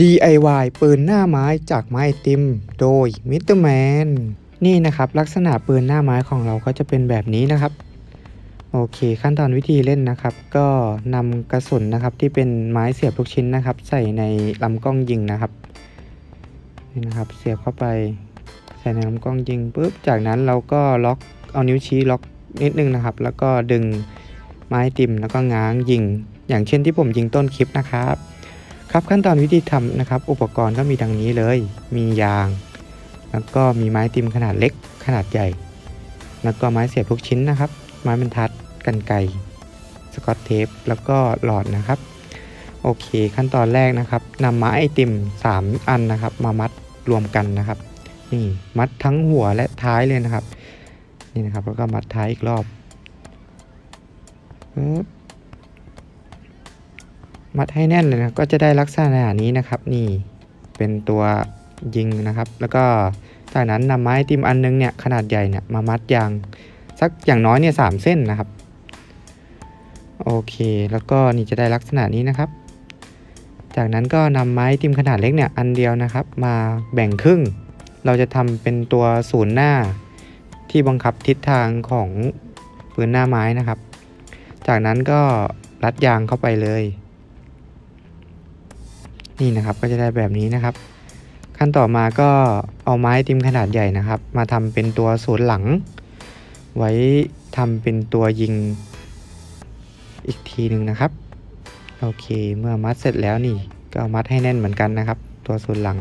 DIY ปืนหน้าไม้จากไม้ติม โดยมิสเตอร์แมนนี่นะครับ ลักษณะปืนหน้าไม้ของเราก็จะเป็นแบบนี้นะครับ โอเค ขั้นตอนวิธีเล่นนะครับ ก็นำกระสุนนะครับที่เป็นไม้เสียบทุกชิ้นนะครับ ใส่ในลำกล้องยิงนะครับนี่นะครับ เสียบเข้าไปใส่ในลำกล้องยิงปุ๊บจากนั้นเราก็ล็อกเอานิ้วชี้ล็อกนิดนึงนะครับ แล้วก็ดึงไม้ติมแล้วก็ง้างยิง อย่างเช่นที่ผมยิงต้นคลิปนะครับ ครับขั้นตอนวิธีทำนะครับ อุปกรณ์ก็มีดังนี้เลย มียาง แล้วก็มีไม้ติมขนาดเล็ก ขนาดใหญ่ แล้วก็ไม้เสียบทุกชิ้นนะครับ ไม้บรรทัดกันไกสกอตเทปแล้วก็หลอดนะครับ โอเค ขั้นตอนแรกนะครับนำไม้ไอติม 3 อันนะครับ มามัดรวมกันนะครับ นี่มัดทั้งหัวและท้ายเลยนะครับ นี่นะครับแล้วก็มัดท้ายอีกรอบ มัดให้แน่นเลยนะก็จะได้ลักษณะนี้นะครับ นี่เป็นตัวยิงนะครับ แล้วก็จากนั้นนำไม้ติมอันนึงเนี่ยขนาดใหญ่เนี่ยมามัดยางสักอย่างน้อยเนี่ยสามเส้นนะครับ โอเค แล้วก็นี่จะได้ลักษณะนี้นะครับ จากนั้นก็นำไม้ติมขนาดเล็กเนี่ยอันเดียวนะครับ มาแบ่งครึ่ง เราจะทำเป็นตัวศูนย์หน้า ที่บังคับทิศทางของปืนหน้าไม้นะครับ จากนั้นก็รัดยางเข้าไปเลย นี่นะครับก็จะได้แบบนี้นะครับ ขั้นต่อมาก็เอาไม้ติมขนาดใหญ่นะครับ มาทำเป็นตัวศูนย์หลัง ไว้ทำเป็นตัวยิงอีกทีหนึ่งนะครับโอเคเมื่อมัดเสร็จแล้วนี่ก็มัดให้แน่นเหมือนกันนะครับ ตัวส่วนหลัง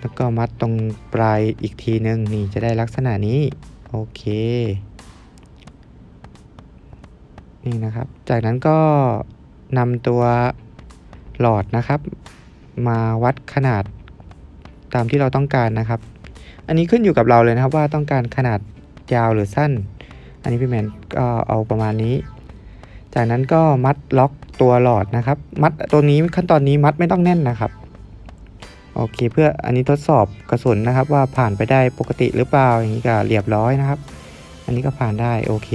แล้วก็มัดตรงปลายอีกทีหนึ่งนี่จะได้ลักษณะนี้โอเคนี่นะครับ จากนั้นก็นำตัว หลอดนะครับ มาวัดขนาดตามที่เราต้องการนะครับ อันนี้ขึ้นอยู่กับเราเลยนะครับว่าต้องการขนาดยาวหรือสั้น อันนี้พี่แมนก็เอาประมาณนี้ จากนั้นก็มัดล็อกตัวหลอดนะครับ มัดตัวนี้ขั้นตอนนี้มัดไม่ต้องแน่นนะครับโอเคเพื่ออันนี้ทดสอบกระสุนนะครับ ว่าผ่านไปได้ปกติหรือเปล่าอย่างนี้ก็เรียบร้อยนะครับ อันนี้ก็ผ่านได้โอเค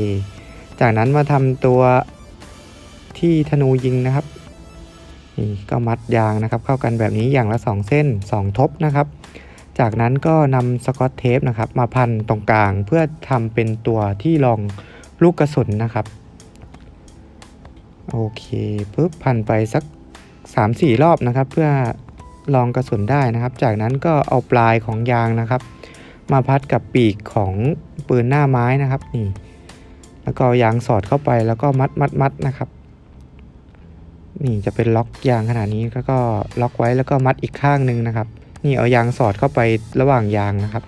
จากนั้นมาทำตัวที่ธนูยิงนะครับ นี่ก็มัดยางนะครับ เข้ากันแบบนี้อย่างละ 2 เส้น 2 ทบนะครับ จากนั้นก็นำสกอตเทปนะครับมาพันตรงกลางเพื่อทำเป็นตัวที่รองลูกกระสุนนะครับ โอเคปุ๊บพันไปสัก 3-4 รอบนะครับ เพื่อลองกระสุนได้นะครับ จากนั้นก็เอาปลายของยางนะครับ มาพัดกับปีกของปืนหน้าไม้นะครับนี่แล้วก็ยางสอดเข้าไปแล้วก็มัดมัดมัดนะครับ นี่จะเป็นล็อกยางขนาดนี้แล้วก็ล็อกไว้แล้วก็มัดอีกข้างหนึ่งนะครับ นี่เอายางสอดเข้าไประหว่างยางนะครับ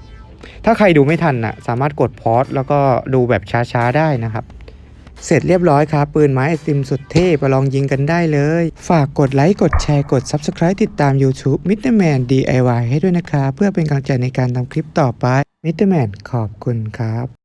ถ้าใครดูไม่ทันน่ะสามารถกดพอสแล้วก็ดูแบบช้าๆได้นะครับ เสร็จเรียบร้อยครับ ปืนไม้ไอติมสุดเท่มาลองยิงกันได้เลย ฝากกดไลค์กดแชร์กด Subscribe ติดตาม YouTube m r Man DIY ให้ด้วยนะคะเพื่อเป็นกำลังใจในการทำคลิปต่อไป m r Man ขอบคุณครับ